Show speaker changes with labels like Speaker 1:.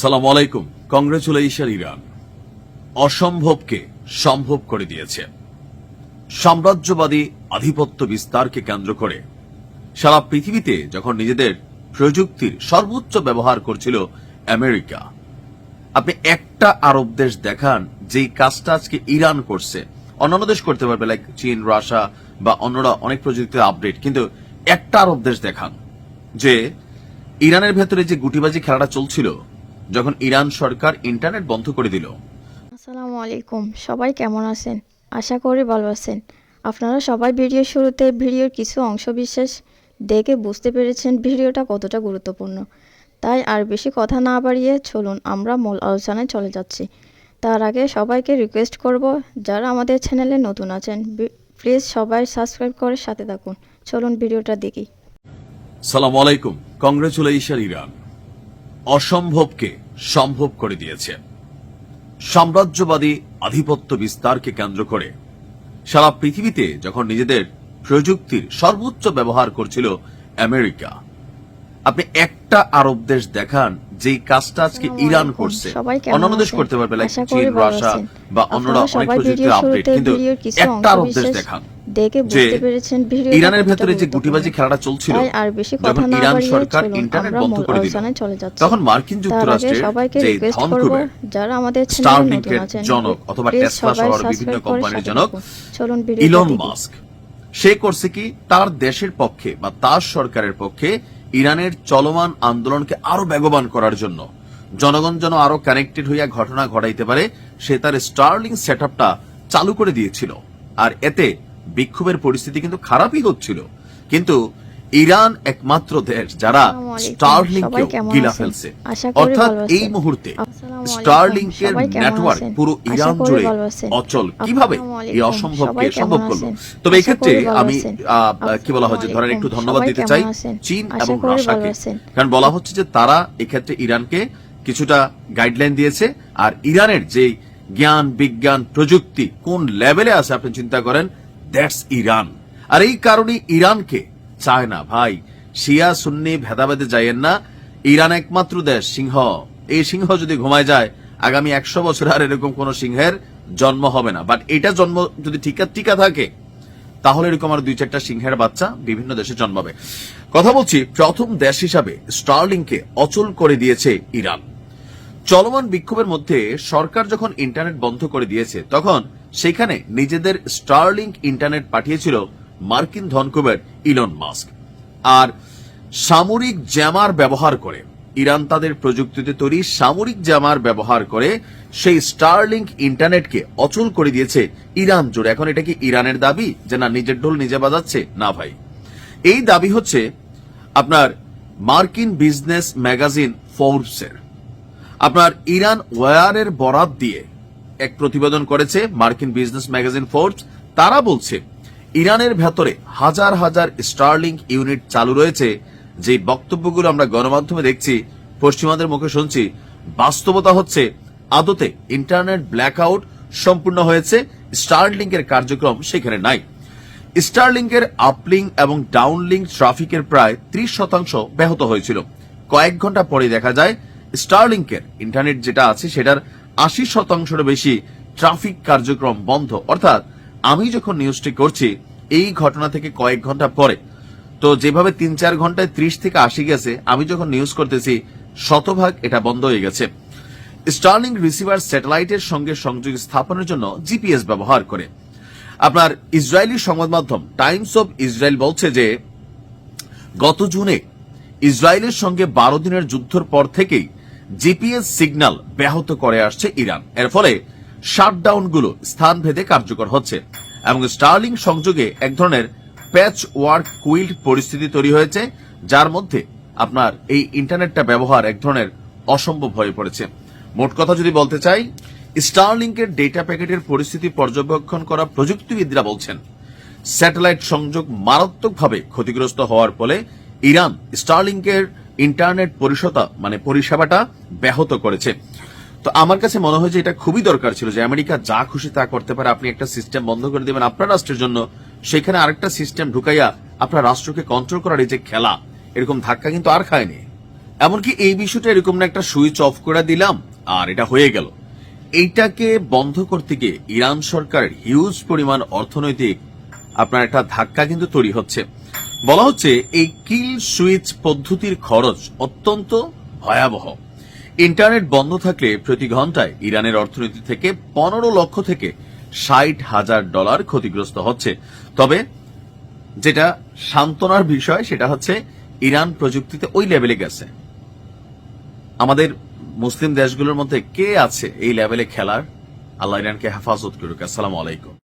Speaker 1: সালাম আলাইকুম। Congratulation Iran. অসম্ভবকে সম্ভব করে দিয়েছে। সাম্রাজ্যবাদী আধিপত্য বিস্তারকে কেন্দ্র করে সারা পৃথিবীতে যখন নিজেদের প্রযুক্তির সর্বোচ্চ ব্যবহার করছিল আমেরিকা, আপনি একটা আরব দেশ দেখান, যেই কাজটা আজকে ইরান করছে। অন্যান্য দেশ করতে পারবে লাইক চীন, রাশিয়া বা অন্যরা অনেক প্রযুক্তির আপডেট, কিন্তু একটা আরব দেশ দেখান, যে ইরানের ভেতরে যে গুটিবাজি খেলাটা চলছিল যখন ইরান সরকার ইন্টারনেট বন্ধ করে দিল।
Speaker 2: আসসালামু আলাইকুম। সবাই কেমন আছেন? আশা করি ভালো আছেন। আপনারা সবাই ভিডিওর শুরুতে ভিডিওর কিছু অংশ বিশেষ দেখে বুঝতে পেরেছেন ভিডিওটা কতটা গুরুত্বপূর্ণ। তাই আর বেশি কথা না বাড়িয়ে চলুন আমরা মূল আলোচনায় চলে যাচ্ছি। তার আগে সবাইকে রিকোয়েস্ট করব যারা আমাদের চ্যানেলে নতুন আছেন প্লিজ সবাই সাবস্ক্রাইব করে সাথে থাকুন। চলুন ভিডিওটা দেখি।
Speaker 1: সালাম আলাইকুম। Congratulation Iran. অসম্ভবকে সম্ভব করে দিয়েছে। সাম্রাজ্যবাদী আধিপত্য বিস্তারকে কেন্দ্র করে সারা পৃথিবীতে যখন নিজেদের প্রযুক্তির সর্বোচ্চ ব্যবহার করছিল আমেরিকা আপনি একটা আরব দেশ দেখান যেই কাজটা আজকে ইরান করছে। অন্যান্য দেশ করতে পারবে লাইক চীন রাশিয়া বা অন্যরা অনেক প্রযুক্তির আপডেট কিন্তু একটা আরব দেশ দেখান।
Speaker 2: দেখে বুঝতে পেরেছেন
Speaker 1: ইরানের ভেতরে যে। গুটিবাজি খেলাটা চলছিল
Speaker 2: আর বেশি কথা না
Speaker 1: ইরান সরকার ইন্টারনেট বন্ধ করে দিল
Speaker 2: চলে যাচ্ছি।
Speaker 1: তখন মার্কিন
Speaker 2: সবাইকে রিকোয়েস্ট করব যারা আমাদের চ্যানেলে নতুন আছেন
Speaker 1: জনক অথবা টেসলা সহ বিভিন্ন কোম্পানির জনক।
Speaker 2: চলুন ভিডিওটা
Speaker 1: ইলন মাস্ক সে করছে কি? তার দেশের পক্ষে বা তার সরকারের পক্ষে ইরানের চলমান আন্দোলনকে আরও বেগবান করার জন্য। জনগণ যেন আরও কানেক্টেড হইয়া ঘটনা ঘটাইতে পারে সে তার স্টার্লিং সেট চালু করে দিয়েছিল। আর এতে বিক্ষোভের পরিস্থিতি কিন্তু খারাপই হচ্ছিল। কিন্তু ইরান একমাত্র দেশ যারা স্টারলিংকে গিলা ফেলছে। অর্থাৎ এই মুহূর্তে। স্টারলিংকের নেটওয়ার্ক পুরো ইরান জুড়ে অচল। কীভাবে এই। অসম্ভবকে সম্ভব করল? তবে এক্ষেত্রে আমি কি বলা হয় যে ধরেন একটু ধন্যবাদ দিতে চাই। চীন এবং রাশিয়াকে। কারণ বলা হচ্ছে যে তারা এক্ষেত্রে ইরানকে কিছুটা গাইডলাইন দিয়েছে। আর ইরানের যে জ্ঞান বিজ্ঞান প্রযুক্তি কোন লেভেলে আছে আপনি চিন্তা করেন দ্যাটস ইরান। আর এই কারণে ইরানকে, চায় না, ভাই, শিয়া, সুন্নি ভেদাভেদে যাইয়েন না, ইরান একমাত্র দেশ, সিংহ। এই সিংহ যদি ঘুমায় যায়, আগামী একশো বছর আর এরকম কোন সিংহের জন্ম হবে না। বাট এটা জন্ম যদি টিকা টিকা থাকে, তাহলে এরকম আর দুই চারটা সিংহের বাচ্চা বিভিন্ন দেশে জন্মাবে। কথা বলছি, প্রথম দেশ হিসাবে স্টার্লিংকে অচল করে দিয়েছে ইরান। চলমান বিক্ষোভের মধ্যে সরকার যখন ইন্টারনেট বন্ধ করে দিয়েছে, তখন সেখানে নিজেদের স্টারলিংক ইন্টারনেট পাঠিয়েছিল মার্কিন ধনকুবের ইলন মাস্ক আর সামরিক জ্যামার ব্যবহার করে, ইরান তাদের প্রযুক্তিতে তৈরি সামরিক জ্যামার ব্যবহার করে সেই স্টারলিংক ইন্টারনেটকে অচল করে দিয়েছে ইরান জুড়ে। এখন এটা কি ইরানের দাবি যে না, নিজের ঢোল নিজে বাজাচ্ছে? না ভাই। এই দাবি হচ্ছে আপনার মার্কিন বিজনেস ম্যাগাজিন ফোর্বসের আপনার ইরান ওয়ারের বরাত দিয়ে এক প্রতিবেদন করেছে মার্কিন বিজনেস ম্যাগাজিন ফোর্বস। তারা বলছে, ইরানের ভেতরে হাজার হাজার স্টারলিংক ইউনিট চালু রয়েছে। যে বক্তব্যগুলো আমরা গণমাধ্যমে দেখছি, পশ্চিমাদের মুখে শুনছি, বাস্তবতা হচ্ছে আদতে ইন্টারনেট ব্ল্যাকআউট সম্পূর্ণ হয়েছে, স্টারলিংকের কার্যক্রম সেখানে নাই। স্টারলিংকের আপলিং এবং ডাউনলিং ট্রাফিকের প্রায় ত্রিশ শতাংশ ব্যাহত হয়েছিল। কয়েক ঘণ্টা পরে দেখা যায়, স্টারলিংকের ইন্টারনেট যেটা আছে সেটার আশি শতাংশের বেশি ট্রাফিক কার্যক্রম বন্ধ। অর্থাৎ, আমি যখন নিউজটি করছি, এই ঘটনা থেকে কয়েক ঘণ্টা পরে, তো যেভাবে তিন চার ঘন্টায় ত্রিশ থেকে আশি গেছে, আমি যখন নিউজ করতেছি, শতভাগ এটা বন্ধ হয়ে গেছে। স্টার্লিং রিসিভার স্যাটেলাইটের সঙ্গে সংযোগ স্থাপনের জন্য জিপিএস ব্যবহার করে। আপনার ইসরায়েলি সংবাদ মাধ্যম টাইমস অব ইসরায়েল বলছে যে, গত জুনে ইসরায়েলের সঙ্গে বারো দিনের যুদ্ধের পর থেকেই জিপিএস সিগন্যাল ব্যাহত করে আসছে ইরান। এর ফলে শাটডাউনগুলো স্থানভেদে কার্যকর হচ্ছে এবং স্টার্লিং সংযোগে এক ধরনের প্যাচ ওয়ার্ক কুইল্ড পরিস্থিতি তৈরি হয়েছে, যার মধ্যে আপনার এই ইন্টারনেটটা ব্যবহার এক ধরনের অসম্ভব হয়ে পড়েছে। মোট কথা যদি বলতে চাই, স্টারলিংকের ডেটা প্যাকেটের পরিস্থিতি পর্যবেক্ষণ করা প্রযুক্তিবিদরা বলছেন, স্যাটেলাইট সংযোগ মারাত্মকভাবে ক্ষতিগ্রস্ত হওয়ার ফলে ইরান স্টারলিংকের ইন্টারনেট পরিষেবা মানে পরিষেবাটা ব্যাহত করেছে। তো আমার কাছে মনে হয় যে এটা খুবই দরকার ছিল যে আমেরিকা যা খুশি তা করতে পারে। আপনি একটা সিস্টেম বন্ধ করে দেবেন আপনার রাষ্ট্রের জন্য, সেখানে আরেকটা সিস্টেম ঢুকাইয়া আপনার রাষ্ট্রকে কন্ট্রোল করার এই যে খেলা, এরকম ধাক্কা কিন্তু আর খায়নি। এমনকি এই বিষয়টা এরকম না একটা সুইচ অফ করে দিলাম, আর এটা হয়ে গেল। এইটাকে বন্ধ করতে গিয়ে ইরান সরকার হিউজ পরিমাণ অর্থনৈতিক আপনার একটা ধাক্কা কিন্তু তৈরি হচ্ছে। বলা হচ্ছে এই কিল সুইচ পদ্ধতির খরচ অত্যন্ত ভয়াবহ। ইন্টারনেট বন্ধ থাকলে প্রতি ঘন্টায় ইরানের অর্থনীতি থেকে পনেরো লক্ষ থেকে ষাট হাজার ডলার ক্ষতিগ্রস্ত হচ্ছে। তবে যেটা সান্ত্বনার বিষয়, সেটা হচ্ছে ইরান প্রযুক্তিতে ওই লেভেলে গেছে। আমাদের মুসলিম দেশগুলোর মধ্যে কে আছে এই লেভেলে খেলার? আল্লাহ ইরানকে হেফাজত করুক। আসসালামু আলাইকুম।